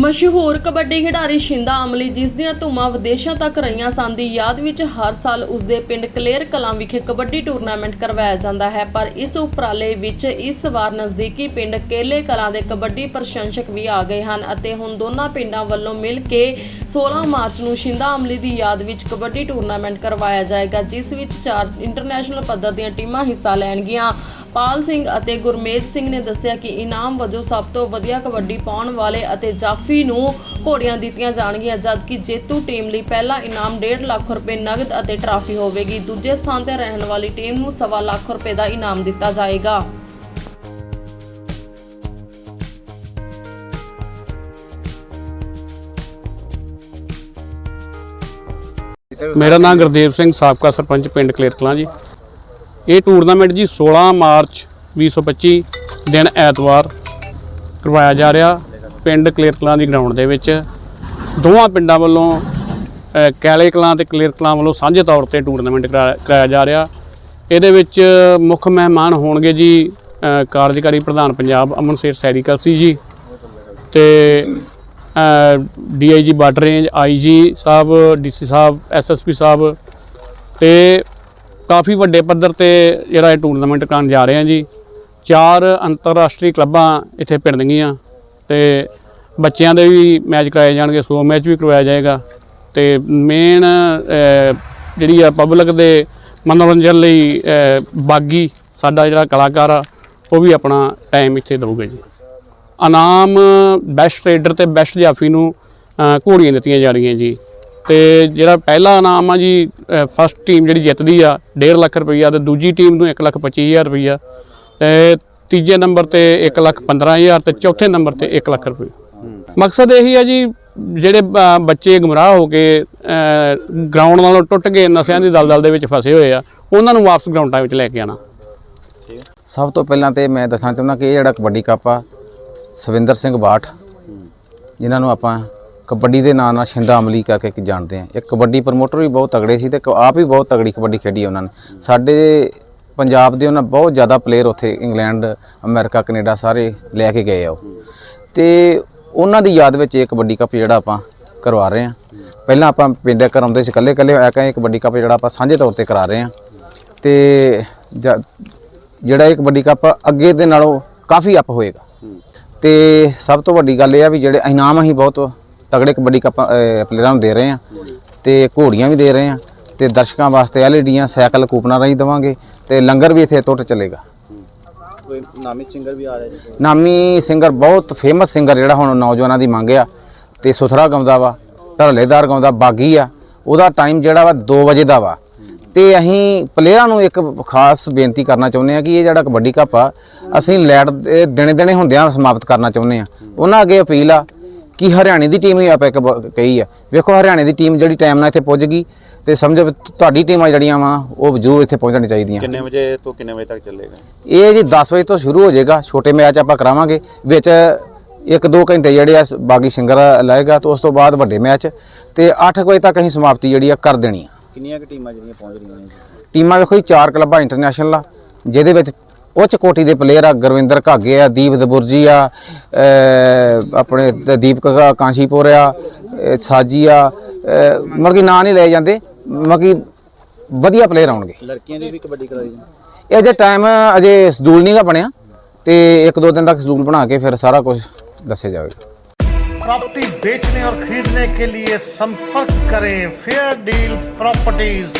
ਮਸ਼ਹੂਰ ਕਬੱਡੀ ਖਿਡਾਰੀ ਸ਼ਿੰਦਾ ਅਮਲੀ, ਜਿਸ ਦੀਆਂ ਧੁੰਮਾਂ ਵਿਦੇਸ਼ਾਂ ਤੱਕ ਰਹੀਆਂ ਸਨ, ਦੀ ਯਾਦ ਵਿੱਚ ਹਰ ਸਾਲ ਉਸ ਦੇ ਪਿੰਡ ਕਲੇਰ ਕਲਾਂ ਵਿਖੇ ਕਬੱਡੀ ਟੂਰਨਾਮੈਂਟ ਕਰਵਾਇਆ ਜਾਂਦਾ ਹੈ। ਪਰ ਇਸ ਉਪਰਾਲੇ ਵਿੱਚ ਇਸ ਵਾਰ ਨਜ਼ਦੀਕੀ ਪਿੰਡ ਕੇਲੇ ਕਲਾਂ ਦੇ ਕਬੱਡੀ ਪ੍ਰਸ਼ੰਸਕ ਵੀ ਆ ਗਏ ਹਨ ਅਤੇ ਹੁਣ ਦੋਨਾਂ ਪਿੰਡਾਂ ਵੱਲੋਂ ਮਿਲ ਕੇ 16 ਮਾਰਚ ਨੂੰ ਸ਼ਿੰਦਾ ਅਮਲੀ ਦੀ ਯਾਦ ਵਿੱਚ ਕਬੱਡੀ ਟੂਰਨਾਮੈਂਟ ਕਰਵਾਇਆ ਜਾਏਗਾ, ਜਿਸ ਵਿੱਚ ਚਾਰ ਇੰਟਰਨੈਸ਼ਨਲ ਪੱਧਰ ਦੀਆਂ ਟੀਮਾਂ ਹਿੱਸਾ ਲੈਣਗੀਆਂ। ਪਾਲ ਸਿੰਘ ਅਤੇ ਗੁਰਮੇਜ ਸਿੰਘ ਨੇ ਦੱਸਿਆ ਕਿ ਇਨਾਮ ਵਜੋਂ ਸਭ ਤੋਂ ਵਧੀਆ ਕਬੱਡੀ ਪਾਉਣ ਵਾਲੇ ਅਤੇ ਜਾਫੀ ਨੂੰ ਘੋੜੀਆਂ ਦਿੱਤੀਆਂ ਜਾਣਗੀਆਂ, ਜਦਕਿ ਜੇਤੂ ਟੀਮ ਲਈ ਪਹਿਲਾ ਇਨਾਮ 1.5 ਲੱਖ ਰੁਪਏ ਨਗਦ ਅਤੇ ਟਰਾਫੀ ਹੋਵੇਗੀ। ਦੂਜੇ ਸਥਾਨ ਤੇ ਰਹਿਣ ਵਾਲੀ ਟੀਮ ਨੂੰ ਸਵਾ ਲੱਖ ਰੁਪਏ ਦਾ ਇਨਾਮ ਦਿੱਤਾ ਜਾਏਗਾ। ਮੇਰਾ ਨਾਮ ਗੁਰਦੇਵ ਸਿੰਘ, ਸਾਬਕਾ ਸਰਪੰਚ ਪਿੰਡ ਕਲੇਰ ਕਲਾਂ ਜੀ। ਇਹ ਟੂਰਨਾਮੈਂਟ ਜੀ 16 ਮਾਰਚ 2025 ਦਿਨ ਐਤਵਾਰ ਕਰਵਾਇਆ ਜਾ ਰਿਹਾ ਪਿੰਡ ਕਲੇਰ ਕਲਾਂ ਦੀ ਗਰਾਊਂਡ ਦੇ ਵਿੱਚ। ਦੋਵਾਂ ਪਿੰਡਾਂ ਵੱਲੋਂ ਕੈਲੇ ਕਲਾਂ ਤੇ ਕਲੇਰ ਕਲਾਂ ਵੱਲੋਂ ਸਾਂਝੇ ਤੌਰ ਤੇ ਟੂਰਨਾਮੈਂਟ ਕਰਾਇਆ ਜਾ ਰਿਹਾ। ਇਹਦੇ ਵਿੱਚ ਮੁੱਖ ਮਹਿਮਾਨ ਹੋਣਗੇ ਜੀ ਕਾਰਜਕਾਰੀ ਪ੍ਰਧਾਨ ਪੰਜਾਬ ਅਮਨ ਸੇਠ ਸੈਰੀਕਲਸੀ ਜੀ ਤੇ DIG border range IG sahib DC sahib SSP sahib ਤੇ ਕਾਫੀ ਵੱਡੇ ਪੱਧਰ ਤੇ ਜਿਹੜਾ ਇਹ ਟੂਰਨਾਮੈਂਟ ਕਰਨ ਜਾ ਰਹੇ ਹਾਂ ਜੀ। ਚਾਰ ਅੰਤਰਰਾਸ਼ਟਰੀ ਕਲੱਬਾਂ ਇੱਥੇ ਭਿੜਨਗੀਆਂ ਤੇ ਬੱਚਿਆਂ ਦੇ ਵੀ ਮੈਚ ਕਰਾਏ ਜਾਣਗੇ, ਸੋ ਮੈਚ ਵੀ ਕਰਵਾਇਆ ਜਾਏਗਾ ਤੇ ਮੇਨ ਜਿਹੜੀ ਆ ਪਬਲਿਕ ਦੇ ਮਨੋਰੰਜਨ ਲਈ ਬਾਗੀ ਸਾਡਾ ਜਿਹੜਾ ਕਲਾਕਾਰ ਆ, ਉਹ ਵੀ ਆਪਣਾ ਟਾਈਮ ਇੱਥੇ ਦਊਗਾ ਜੀ। ਇਨਾਮ ਬੈਸਟ ਟ੍ਰੇਡਰ ਤੇ ਬੈਸਟ ਜਾਫੀ ਨੂੰ ਘੋੜੀਆਂ ਦਿੱਤੀਆਂ ਜਾ ਰਹੀਆਂ ਜੀ। ਤੇ ਜਿਹੜਾ ਪਹਿਲਾ ਇਨਾਮ ਆ ਜੀ ਫਸਟ ਟੀਮ ਜਿਹੜੀ ਜਿੱਤਦੀ ਆ 1.5 ਲੱਖ ਰੁਪਈਆ ਤੇ ਦੂਜੀ ਟੀਮ ਨੂੰ 1 ਲੱਖ 25000 ਰੁਪਈਆ। ਤੇ ਤੀਜੇ ਨੰਬਰ ਤੇ 1 ਲੱਖ 15000 ਤੇ ਚੌਥੇ ਨੰਬਰ ਤੇ 1 ਲੱਖ ਰੁਪਈਆ। ਮਕਸਦ ਇਹੀ ਆ ਜੀ, ਜਿਹੜੇ ਬੱਚੇ ਗੁੰਮਰਾਹ ਹੋ ਕੇ ਗਰਾਊਂਡ ਨਾਲੋਂ ਟੁੱਟ ਕੇ ਨਸ਼ਿਆਂ ਦੀ ਦਲਦਲ ਦੇ ਵਿੱਚ ਫਸੇ ਹੋਏ ਆ, ਉਹਨਾਂ ਨੂੰ ਵਾਪਸ ਗਰਾਊਂਡਾਂ ਵਿੱਚ ਲੈ ਕੇ ਆਣਾ ਸਭ ਤੋਂ ਪਹਿਲਾਂ ਤੇ ਮੈਂ ਦੱਸਣਾ ਚਾਹੁੰਦਾ ਕਿ ਇਹ ਜਿਹੜਾ ਕਬੱਡੀ ਕੱਪ ਆ, ਸਵਿੰਦਰ ਸਿੰਘ ਬਾਠ, ਜਿਨ੍ਹਾਂ ਨੂੰ ਆਪਾਂ ਕਬੱਡੀ ਦੇ ਨਾਂ ਨਾਲ ਸ਼ਿੰਦਾ ਅਮਲੀ ਕਰਕੇ ਕਿ ਜਾਣਦੇ ਆ ਇਹ ਕਬੱਡੀ ਪ੍ਰਮੋਟਰ ਵੀ ਬਹੁਤ ਤਗੜੇ ਸੀ ਤੇ ਕ- ਆਪ ਵੀ ਬਹੁਤ ਤਗੜੀ ਕਬੱਡੀ ਖੇਡੀ ਉਹਨਾਂ ਨੇ। ਸਾਡੇ ਪੰਜਾਬ ਦੇ ਉਹਨਾਂ ਬਹੁਤ ਜ਼ਿਆਦਾ ਪਲੇਅਰ ਉੱਥੇ ਇੰਗਲੈਂਡ, ਅਮਰੀਕਾ, ਕੈਨੇਡਾ ਸਾਰੇ ਲੈ ਕੇ ਗਏ ਆ ਉਹ। ਤੇ ਉਹਨਾਂ ਦੀ ਯਾਦ ਵਿੱਚ ਇਹ ਕਬੱਡੀ ਕੱਪ ਜਿਹੜਾ ਆਪਾਂ ਕਰਵਾ ਰਹੇ ਆ ਪਹਿਲਾਂ ਆਪਾਂ ਪਿੰਡ ਕਰਾਉਂਦੇ ਸੀ ਇਕੱਲੇ ਇਕੱਲੇ ਆ ਕੇ ਕਬੱਡੀ ਕੱਪ ਜਿਹੜਾ ਆਪਾਂ ਸਾਂਝੇ ਤੌਰ ਤੇ ਕਰਾ ਰਹੇ ਆ ਤੇ ਜਿਹੜਾ ਇਹ ਕਬੱਡੀ ਕੱਪ ਅੱਗੇ ਦੇ ਨਾਲੋਂ ਕਾਫੀ ਅਪ ਹੋਏਗਾ। ਤੇ ਸਭ ਤੋਂ ਵੱਡੀ ਗੱਲ ਇਹ ਆ ਵੀ ਜਿਹੜੇ ਇਨਾਮ ਅਸੀਂ ਬਹੁਤ ਤਗੜੇ ਕਬੱਡੀ ਕੱਪ ਪਲੇਅਰਾਂ ਨੂੰ ਦੇ ਰਹੇ ਆ ਤੇ ਘੋੜੀਆਂ ਵੀ ਦੇ ਰਹੇ ਆ ਤੇ ਦਰਸ਼ਕਾਂ ਵਾਸਤੇ ਐਲਈਡੀਆਂ ਸਾਈਕਲ ਕੂਪਨਾਂ ਰਾਹੀਂ ਦੇਵਾਂਗੇ ਤੇ ਲੰਗਰ ਵੀ ਇੱਥੇ ਟੁੱਟ ਚੱਲੇਗਾ। ਕੋਈ ਨਾਮੀ ਸਿੰਗਰ ਵੀ ਆ ਰਿਹਾ ਜੀ? ਨਾਮੀ ਸਿੰਗਰ ਬਹੁਤ ਫੇਮਸ ਸਿੰਗਰ ਜਿਹੜਾ ਹੁਣ ਨੌਜਵਾਨਾਂ ਦੀ ਮੰਗ ਆ ਤੇ ਸੁਥਰਾ ਗਾਉਂਦਾ ਵਾ ਢਲੇਦਾਰ ਗਾਉਂਦਾ ਬਾਗੀ ਆ ਉਹਦਾ ਟਾਈਮ ਜਿਹੜਾ ਵਾ 2 ਵਜੇ ਦਾ ਵਾ। ਤੇ ਅਸੀਂ ਪਲੇਅਰਾਂ ਨੂੰ ਇੱਕ ਖਾਸ ਬੇਨਤੀ ਕਰਨਾ ਚਾਹੁੰਦੇ ਆ ਕਿ ਇਹ ਜਿਹੜਾ ਕਬੱਡੀ ਕੱਪ ਆ ਅਸੀਂ ਲੈਟ ਦਿਨੇ ਦਿਨੇ ਹੁੰਦਿਆਂ ਸਮਾਪਤ ਕਰਨਾ ਚਾਹੁੰਦੇ ਆ ਉਹਨਾਂ ਅੱਗੇ ਅਪੀਲ ਆ ਕਿ ਹਰਿਆਣੇ ਦੀ ਟੀਮ ਹੀ ਆਪਾਂ ਇੱਕ ਕਹੀ ਆ। ਵੇਖੋ ਹਰਿਆਣੇ ਦੀ ਟੀਮ ਜਿਹੜੀ ਟਾਈਮ ਨਾਲ ਇੱਥੇ ਪੁੱਜ ਗਈ ਤੇ ਸਮਝੋ ਤੁਹਾਡੀ ਟੀਮਾਂ ਜਿਹੜੀਆਂ ਵਾ ਉਹ ਜ਼ਰੂਰ ਇੱਥੇ ਪਹੁੰਚਣੀ ਚਾਹੀਦੀਆਂ। ਕਿੰਨੇ ਵਜੇ ਤੋਂ ਕਿੰਨੇ ਵਜੇ ਤੱਕ ਚੱਲੇਗਾ? ਇਹ ਜੀ 10 ਵਜੇ ਤੋਂ ਸ਼ੁਰੂ ਹੋ ਜਾਏਗਾ ਛੋਟੇ ਮੈਚ ਆਪਾਂ ਕਰਾਵਾਂਗੇ ਵਿੱਚ 1-2 ਘੰਟੇ ਜਿਹੜੇ ਆ ਬਾਗੀ ਸਿੰਗਰ ਲਾਏਗਾ ਤੇ ਉਸ ਤੋਂ ਬਾਅਦ ਵੱਡੇ ਮੈਚ। ਤੇ 8 ਵਜੇ ਤੱਕ ਅਸੀਂ ਸਮਾਪਤੀ ਜਿਹੜੀ ਆ ਕਰ ਦੇਣੀ ਆ। ਕਿੰਨੀਆਂ ਕੁ ਟੀਮਾਂ ਜਿਹੜੀਆਂ ਪਹੁੰਚ ਰਹੀਆਂ ਨੇ? ਟੀਮਾਂ ਵੇਖੋ ਜੀ ਚਾਰ ਕਲੱਬਾਂ ਇੰਟਰਨੈਸ਼ਨਲ ਆ ਜਿਹਦੇ ਵਿੱਚ ਉੱਚ ਕੋਟੀ ਦੇ ਪਲੇਅਰ ਆ ਗੁਰਵਿੰਦਰ ਘਾਗੇ ਆ ਦੀਪ ਦਬੁਰਜੀ ਆ ਅਹ ਆਪਣੇ ਦ- ਦੀਪਕ ਕਾ- ਕਾਂਸ਼ੀਪੁਰ ਆ ਅਹ ਸਾਜੀ ਆ ਅਹ ਮਤਲਬ ਕਿ ਨਾਂ ਨਹੀਂ ਲਏ ਜਾਂਦੇ ਮਤਲਬ ਕਿ ਵਧੀਆ ਪਲੇਅਰ ਆਉਣਗੇ ਲੜਕੀਆਂ ਦੀ ਵੀ ਕਬੱਡੀ ਕਰਾਈ ਜੀ ਇਹ ਅਜੇ ਟਾਈਮ ਅਜੇ ਸ਼ਡਿਊਲ ਨਹੀਂਗਾ ਬਣਿਆ ਤੇ ਇੱਕ ਦੋ ਦਿਨ ਤੱਕ ਸ਼ਡਿਊਲ ਬਣਾ ਕੇ ਫਿਰ ਸਾਰਾ ਕੁਝ ਦੱਸਿਆ ਜਾਵੇਗਾ प्रॉपर्टी बेचने और खरीदने के लिए संपर्क करें फेयर डील प्रॉपर्टीज